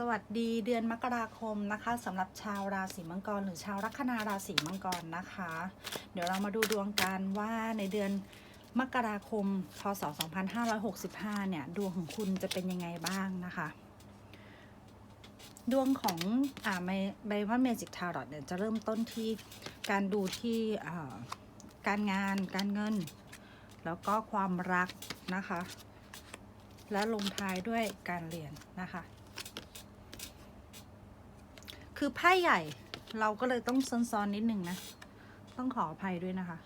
สวัสดีเดือนมกราคมนะคะสำหรับชาวราศีมังกร หรือชาวลัคนาราศีมังกรนะคะ เดี๋ยวเรามาดูดวงกันว่าในเดือนมกราคมพศ 2565 เนี่ย ดวงของคุณจะเป็นยังไงบ้างนะคะ ดวงของอ่าไบว่าเมจิกทารอตเนี่ยจะเริ่มต้นที่การดูที่การงานการเงิน แล้วก็ความรักนะคะ และลงท้ายด้วยการเรียนนะคะ คือไพ่ใหญ่เราก็เลยต้องซ้อนๆนิดนึงนะ ต้องขออภัยด้วยนะคะ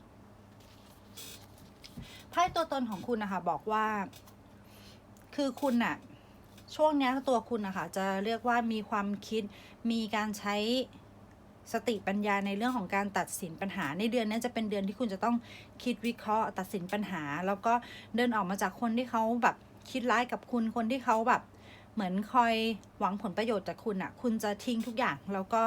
ไพ่ตัวตนของคุณนะคะบอกว่า คือคุณน่ะ ช่วงนี้ตัวคุณนะคะจะเรียกว่ามีความคิด มีการใช้สติปัญญาในเรื่องของการตัดสินปัญหา ในเดือนนี้จะเป็นเดือนที่คุณจะต้องคิดวิเคราะห์ ตัดสินปัญหา แล้วก็เดินออกมาจากคนที่เขาแบบคิดร้ายกับคุณคนที่เขาแบบ เหมือนคอยหวังผลประโยชน์จากคุณอะ่ะคุณจะทิ้งทุกอย่างแล้วก็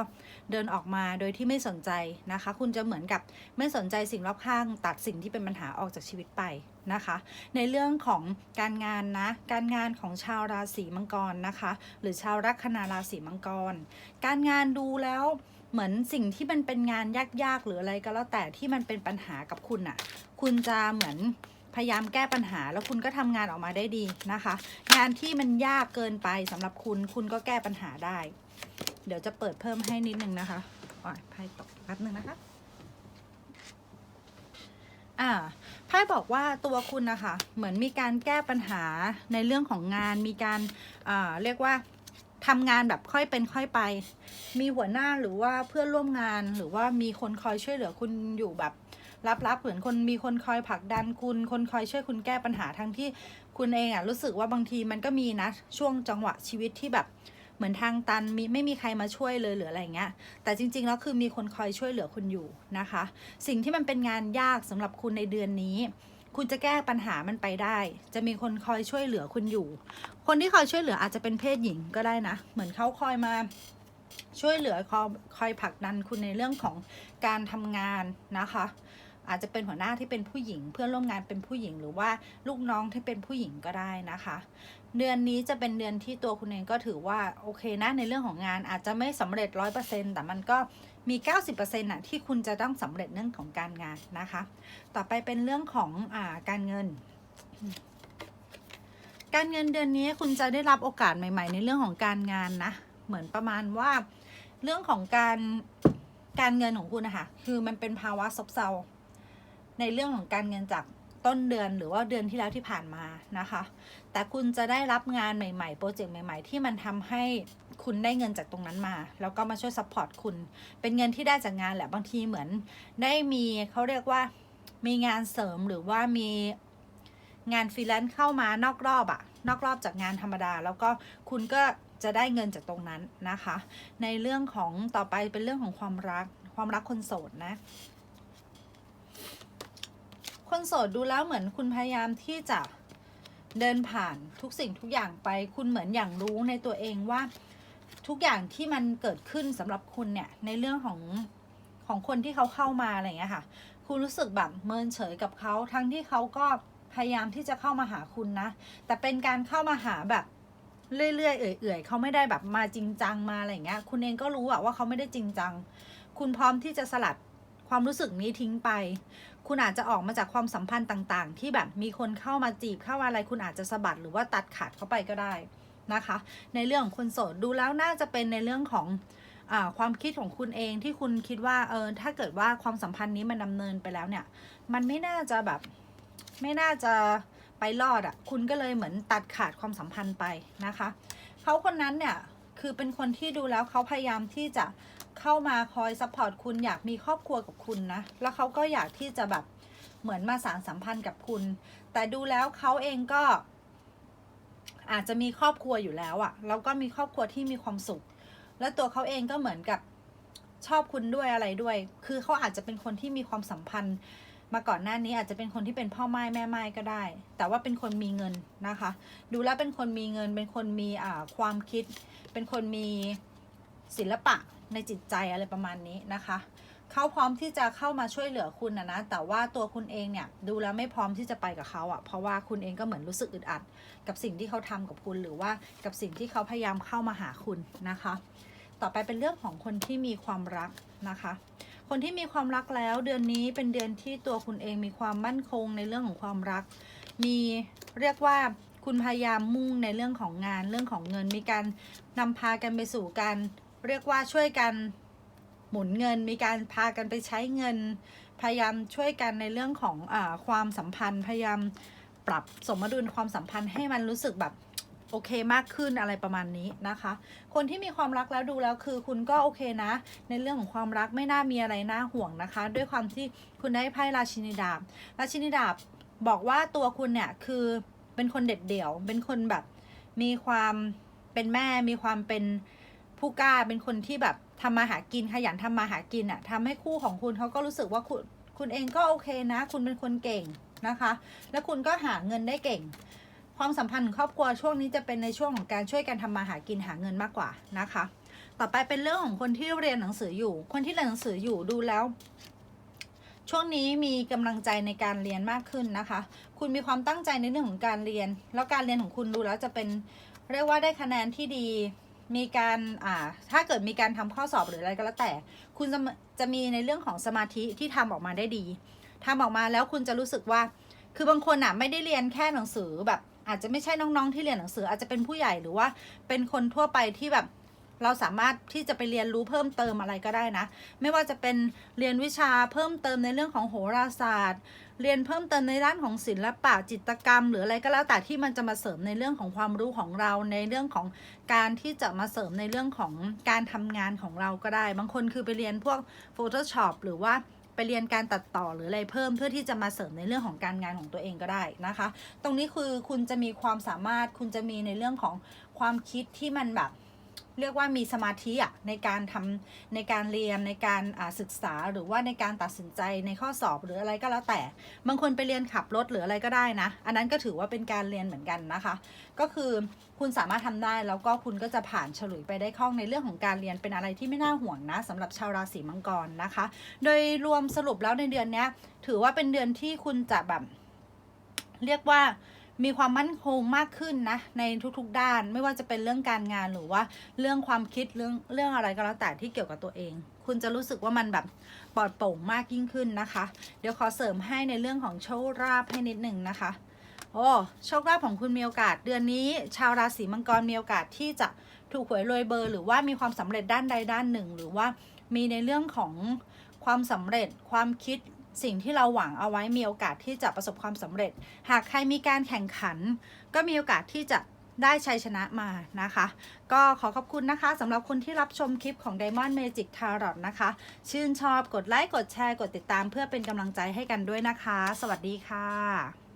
เดินออกมาโดยที่ไม่สนใจนะคะ คุณจะเหมือนกับไม่สนใจสิ่งรอบข้าง ตัดสิ่งที่เป็นปัญหาออกจากชีวิตไปนะคะ ในเรื่องของการงานนะ การงานของชาวราศีมังกรนะคะ หรือชาวลัคนาราศีมังกร การงานดูแล้วเหมือนสิ่งที่มันเป็นงานยากๆ หรืออะไรก็แล้วแต่ที่มันเป็นปัญหากับคุณอะคุณจะเหมือน พยายามแก้ปัญหาแล้วคุณก็ทำงานออกมาได้ดีนะคะ งานที่มันยากเกินไปสำหรับคุณคุณก็แก้ปัญหาได้ เดี๋ยวจะเปิดเพิ่มให้นิดนึงนะคะอ๋อไพ่ตกแป๊บนึงนะคะอ่าไพ่บอกว่าตัวคุณนะคะเหมือนมีการแก้ปัญหาในเรื่องของงานมีการอ่าเรียกว่าทำงานแบบค่อยเป็นค่อยไป มีหัวหน้าหรือว่าเพื่อนร่วมงานหรือว่ามีคนคอยช่วยเหลือคุณอยู่แบบ ลับๆเหมือนคนมีคนคอยผลักดันคุณ คนคอยช่วยคุณแก้ปัญหาทั้งที่คุณเองอะรู้สึกว่าบางทีมันก็มีนะ ช่วงจังหวะชีวิตที่แบบเหมือนทางตันมีไม่มีใครมาช่วยเลยหรืออะไรเงี้ย แต่จริงๆแล้วคือมีคนคอยช่วยเหลือคุณอยู่นะคะ สิ่งที่มันเป็นงานยากสำหรับคุณในเดือนนี้ คุณจะแก้ปัญหามันไปได้ จะมีคนคอยช่วยเหลือคุณอยู่ คนที่คอยช่วยเหลืออาจจะเป็นเพศหญิงก็ได้นะ เหมือนเขาคอยมาช่วยเหลือคอยคอยผลักดันคุณในเรื่องของการทำงานนะคะ อาจจะเป็นหัวหน้าที่เป็นผู้หญิง เพื่อนร่วมงานเป็นผู้หญิง หรือว่าลูกน้องที่เป็นผู้หญิงก็ได้นะคะ เดือนนี้จะเป็นเดือนที่ตัวคุณเองก็ถือว่าโอเคนะในเรื่องของงานอาจจะไม่สำเร็จร้อยเปอร์เซ็นต์แต่มันก็มี 90%น่ะที่คุณจะต้องสำเร็จเรื่องของการงานนะคะ ต่อไปเป็นเรื่องของอาการเงินการเงินเดือนนี้คุณจะได้รับโอกาสใหม่ ๆ ในเรื่องของการงานนะ เหมือนประมาณว่า เรื่องของการการเงินของคุณนะคะคือมันเป็นภาวะซบเซา ในเรื่องของการเงินจากต้นเดือนหรือว่าเดือนที่แล้วที่ผ่านมานะคะ แต่คุณจะได้รับงานใหม่ๆ โปรเจกต์ใหม่ ๆ ที่มันทำให้คุณได้เงินจากตรงนั้นมา แล้วก็มาช่วยซัพพอร์ตคุณ เป็นเงินที่ได้จากงานแหละ บางทีเหมือน ได้มีเขาเรียกว่ามีงานเสริมหรือว่ามีงานฟรีแลนซ์เข้ามานอกรอบอะนอกรอบจากงานธรรมดา แล้วก็คุณก็จะได้เงินจากตรงนั้นนะคะ ในเรื่องของต่อไปเป็นเรื่องของความรักความรักคนโสดนะ คนโสดดูแล้วเหมือนคุณพยายามที่จะเดินผ่านทุกสิ่งทุกอย่างไป คุณเหมือนอย่างรู้ในตัวเองว่าทุกอย่างที่มันเกิดขึ้นสำหรับคุณเนี่ยในเรื่องของของคนที่เขาเข้ามาอะไรอย่างเงี้ยค่ะ คุณรู้สึกแบบเมินเฉยกับเขาทั้งที่เขาก็พยายามที่จะเข้ามาหาคุณนะ แต่เป็นการเข้ามาหาแบบเรื่อยๆเอื่อยๆเขาไม่ได้แบบมาจริงจังมาอะไรอย่างเงี้ย คุณเองก็รู้อะว่าเขาไม่ได้จริงจัง คุณพร้อมที่จะสลัดความรู้สึกนี้ทิ้งไป คุณอาจจะออกมาจากความสัมพันธ์ต่าง ๆ ที่แบบมีคนเข้ามาจีบเข้ามาอะไร คุณอาจจะสะบัดหรือว่าตัดขาดเข้าไปก็ได้นะคะ ในเรื่องของคนโสดดูแล้วน่าจะเป็นในเรื่องของอความคิดของคุณเองที่คุณคิดว่าเออถ้าเกิดว่าความสัมพันธ์นี้มันดำเนินไปแล้วเนี่ย มันไม่น่าจะแบบไม่น่าจะไปรอดอะ่ะคุณก็เลยเหมือนตัดขาดความสัมพันธ์ไปนะคะเขาคนนั้นเนี่ย คือเป็นคนที่ดูแล้วเขาพยายามที่จะเข้ามาคอยซัพพอร์ตคุณอยากมีครอบครัวกับคุณนะ แล้วเขาก็อยากที่จะแบบเหมือนมาสานสัมพันธ์กับคุณ แต่ดูแล้วเขาเองก็ อาจจะมีครอบครัวอยู่แล้วอะแล้วก็มีครอบครัวที่มีความสุข แล้วตัวเขาเองก็เหมือนกับชอบคุณด้วยอะไรด้วย คือเขาอาจจะเป็นคนที่มีความสัมพันธ์ มาก่อนหน้านี้อาจจะเป็นคนที่เป็นพ่อไม้แม่ไม้ก็ได้ แต่ว่าเป็นคนมีเงินนะคะ ดูแล้วเป็นคนมีเงิน เป็นคนมีอ่าความคิด เป็นคนมีศิลปะในจิตใจอะไรประมาณนี้นะคะเขาพร้อมที่จะเข้ามาช่วยเหลือคุณนะนะ แต่ว่าตัวคุณเองเนี่ยดูแล้วไม่พร้อมที่จะไปกับเขาอะ่ะ เพราะว่าคุณเองก็เหมือนรู้สึกอึดอัด กับสิ่งที่เขาทำกับคุณหรือว่ากับสิ่งที่เขาพยายามเข้ามาหาคุณนะคะ ต่อไปเป็นเรื่องของคนที่มีความรักนะคะ คนที่มีความรักแล้วเดือนนี้เป็นเดือนที่ตัวคุณเองมีความมั่นคงในเรื่องของความรัก มีเรียกว่าคุณพยายามมุ่งในเรื่องของงานเรื่องของเงิน มีการนำพากันไปสู่การเรียกว่าช่วยกันหมุนเงิน มีการพากันไปใช้เงิน พยายามช่วยกันในเรื่องของอความสัมพันธ์ พยายามปรับสมดุลความสัมพันธ์ให้มันรู้สึกแบบ โอเคมากขึ้นอะไรประมาณนี้นะคะ คนที่มีความรักแล้วดูแล้วคือคุณก็โอเคนะ ในเรื่องของความรักไม่น่ามีอะไรน่าห่วงนะคะ ด้วยความที่คุณได้ไพ่ราชินีดาบราชินีดาบบอกว่าตัวคุณเนี่ยคือเป็นคนเด็ดเดี่ยว เป็นคนแบบมีความเป็นแม่มีความเป็นผู้กล้าเป็นคนที่แบบทำมาหากินขยันทำมาหากินอะ่ะทำให้คู่ของคุณเขาก็รู้สึกว่าคุณคุณเองก็โอเคนะ คุณเป็นคนเก่งนะคะ แล้วคุณก็หาเงินได้เก่ง ความสัมพันธ์ของครอบครัวช่วงนี้จะเป็นในช่วงของการช่วยกันทำมาหากินหาเงินมากกว่านะคะ ต่อไปเป็นเรื่องของคนที่เรียนหนังสืออยู่ คนที่เรียนหนังสืออยู่ดูแล้ว ช่วงนี้มีกำลังใจในการเรียนมากขึ้นนะคะ คุณมีความตั้งใจในเรื่องของการเรียน แล้วการเรียนของคุณดูแล้วจะเป็นเรียกว่าได้คะแนนที่ดีมีการอ่าถ้าเกิดมีการทำข้อสอบหรืออะไรก็แล้วแต่ คุณจะจะมีในเรื่องของสมาธิที่ทำออกมาได้ดีทำออกมาแล้วคุณจะรู้สึกว่า คือบางคนอะไม่ได้เรียนแค่หนังสือแบบ อาจจะไม่ใช่น้องๆที่เรียนหนังสืออาจจะเป็นผู้ใหญ่หรือว่าเป็นคนทั่วไปที่แบบเราสามารถที่จะไปเรียนรู้เพิ่มเติมอะไรก็ได้นะ ไม่ว่าจะเป็นเรียนวิชาเพิ่มเติมในเรื่องของโหราศาสตร์ เรียนเพิ่มเติมในด้านของศิลปะจิตรกรรม หรืออะไรก็แล้วแต่ที่มันจะมาเสริมในเรื่องของความรู้ของเราในเรื่องของการที่จะมาเสริมในเรื่องของการทำงานของเราก็ได้ บางคนคือไปเรียนพวก Photoshop หรือว่า ไปเรียนการตัดต่อหรืออะไรเพิ่มเพื่อที่จะมาเสริมในเรื่องของการงานของตัวเองก็ได้นะคะ ตรงนี้คือคุณจะมีความสามารถคุณจะมีในเรื่องของความคิดที่มันแบบ เรียกว่ามีสมาธิอะในการทำในการเรียนในการศึกษาหรือว่าในการตัดสินใจในข้อสอบหรืออะไรก็แล้วแต่ บางคนไปเรียนขับรถหรืออะไรก็ได้นะ อันนั้นก็ถือว่าเป็นการเรียนเหมือนกันนะคะ ก็คือคุณสามารถทำได้แล้วก็คุณก็จะผ่านฉลุยไปได้คล่องในเรื่องของการเรียนเป็นอะไรที่ไม่น่าห่วงนะสำหรับชาวราศีมังกรนะคะ โดยรวมสรุปแล้วในเดือนนี้ถือว่าเป็นเดือนที่คุณจะแบบเรียกว่า มีความมั่นคงมากขึ้นนะในทุกๆด้านไม่ว่าจะเป็นเรื่องการงานหรือว่าเรื่องความคิดเรื่องเรื่องอะไรก็แล้วแต่ที่เกี่ยวกับตัวเอง คุณจะรู้สึกว่ามันแบบปลอดโปร่งมากยิ่งขึ้นนะคะ เดี๋ยวขอเสริมให้ในเรื่องของโชคลาภให้นิดหนึ่งนะคะโอ้โชคลาภของคุณมีโอกาส เดือนนี้ ชาวราศีมังกรมีโอกาสที่จะถูกหวยรวยเบอร์ หรือว่ามีความสำเร็จด้านใดด้านหนึ่ง หรือว่ามีในเรื่องของความสำเร็จความคิด สิ่งที่เราหวังเอาไว้มีโอกาสที่จะประสบความสำเร็จ หากใครมีการแข่งขัน ก็มีโอกาสที่จะได้ชัยชนะมานะคะ ก็ขอขอบคุณนะคะสำหรับคนที่รับชมคลิปของ Diamond Magic Tarot นะคะ ชื่นชอบกดไลค์ กดแชร์ กดติดตามเพื่อเป็นกำลังใจให้กันด้วยนะคะ สวัสดีค่ะ